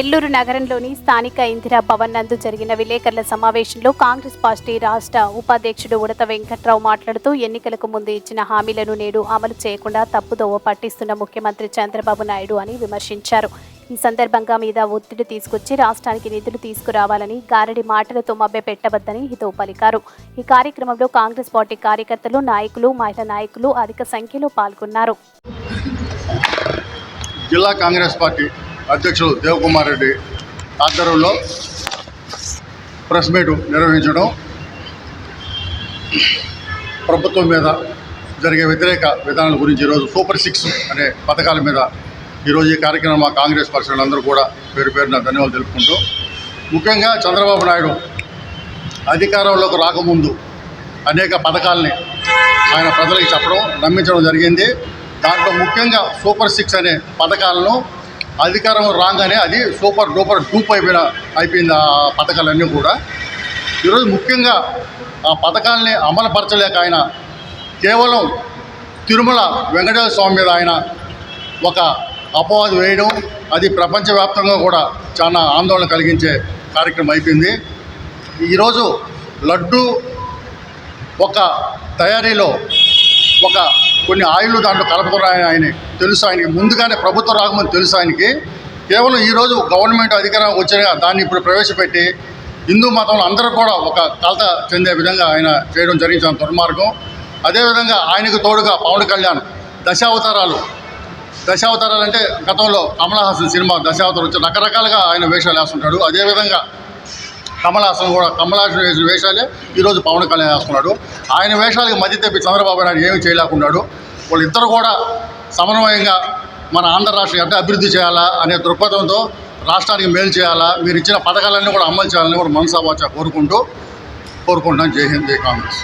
నెల్లూరు నగరంలోని స్థానిక ఇందిరా భవన్ నందు జరిగిన విలేకరుల సమావేశంలో కాంగ్రెస్ పార్టీ రాష్ట్ర ఉపాధ్యక్షుడు ఉడత వెంకట్రావు మాట్లాడుతూ ఎన్నికలకు ముందు ఇచ్చిన హామీలను నేడు అమలు చేయకుండా తప్పుదోవ పట్టిస్తున్న ముఖ్యమంత్రి చంద్రబాబు నాయుడు అని విమర్శించారు. ఈ సందర్భంగా మీద ఒత్తిడి తీసుకొచ్చి రాష్ట్రానికి నిధులు తీసుకురావాలని గారడి మాటలతో మభ్యపెట్టవద్దని హితవు పలికారు ఈ కార్యక్రమంలో కాంగ్రెస్ పార్టీ కార్యకర్తలు నాయకులు మహిళా నాయకులు అధిక సంఖ్యలో పాల్గొన్నారు. జిల్లా కాంగ్రెస్ పార్టీ అధ్యక్షుడు దేవకుమార్ రెడ్డి ఆధ్వర్యంలో ప్రెస్ మీట్ నిర్వహించడం ప్రభుత్వం మీద జరిగే వ్యతిరేక విధానాల గురించి ఈరోజు సూపర్ సిక్స్ అనే పథకాల మీద ఈరోజు ఈ కార్యక్రమం మా కాంగ్రెస్ పర్సన్లందరూ కూడా పేరు పేరున ధన్యవాదాలు తెలుపుకుంటూ ముఖ్యంగా చంద్రబాబు నాయుడు అధికారంలోకి రాకముందు అనేక పథకాలని ఆయన ప్రజలకు చెప్పడం నమ్మించడం జరిగింది. దాంట్లో ముఖ్యంగా సూపర్ సిక్స్ అనే పథకాలను అధికారం రాగానే అది సూపర్ డూపర్ డూప్ అయిపోయిన అయిపోయింది ఆ పథకాలన్నీ కూడా. ఈరోజు ముఖ్యంగా ఆ పథకాలని అమలుపరచలేక ఆయన కేవలం తిరుమల వెంకటేశ్వర స్వామి మీద ఆయన ఒక అపవాదు వేయడం అది ప్రపంచవ్యాప్తంగా కూడా చాలా ఆందోళన కలిగించే కార్యక్రమం అయిపోయింది. ఈరోజు లడ్డు ఒక తయారీలో ఒక కొన్ని ఆయిల్ దాంట్లో కలుపుకున్నాయని ఆయన తెలుసు ఆయనకి. ముందుగానే ప్రభుత్వం రాకముందు తెలుసు ఆయనకి. కేవలం ఈరోజు గవర్నమెంట్ అధికారం వచ్చిన దాన్ని ఇప్పుడు ప్రవేశపెట్టి హిందూ మతంలో అందరూ కూడా ఒక కలత చెందే విధంగా ఆయన చేయడం జరిగింది. దుర్మార్గం. అదేవిధంగా ఆయనకు తోడుగా పవన్ కళ్యాణ్ దశావతారాలు. దశావతారాలు అంటే గతంలో కమలహాసన్ సినిమా దశావతారం వచ్చి రకరకాలుగా ఆయన వేషాలు వేస్తుంటాడు. అదేవిధంగా కమలాసన్ కూడా కమలాసన్ వేసిన వేషాలే ఈరోజు పవన్ కళ్యాణ్ వేసుకున్నాడు ఆయన వేషాలకి మధ్య తెప్పి చంద్రబాబు నాయుడు ఏమీ చేయలేకున్నాడు వాళ్ళిద్దరు కూడా సమన్వయంగా మన ఆంధ్ర రాష్ట్రం అంటే అభివృద్ధి చేయాలా అనే దృక్పథంతో రాష్ట్రానికి మేలు చేయాలా మీరు ఇచ్చిన పథకాలన్నీ కూడా అమలు చేయాలని కూడా మనసావాచ కోరుకుంటూ కోరుకుంటున్నాను జై హింద్ జై కాంగ్రెస్.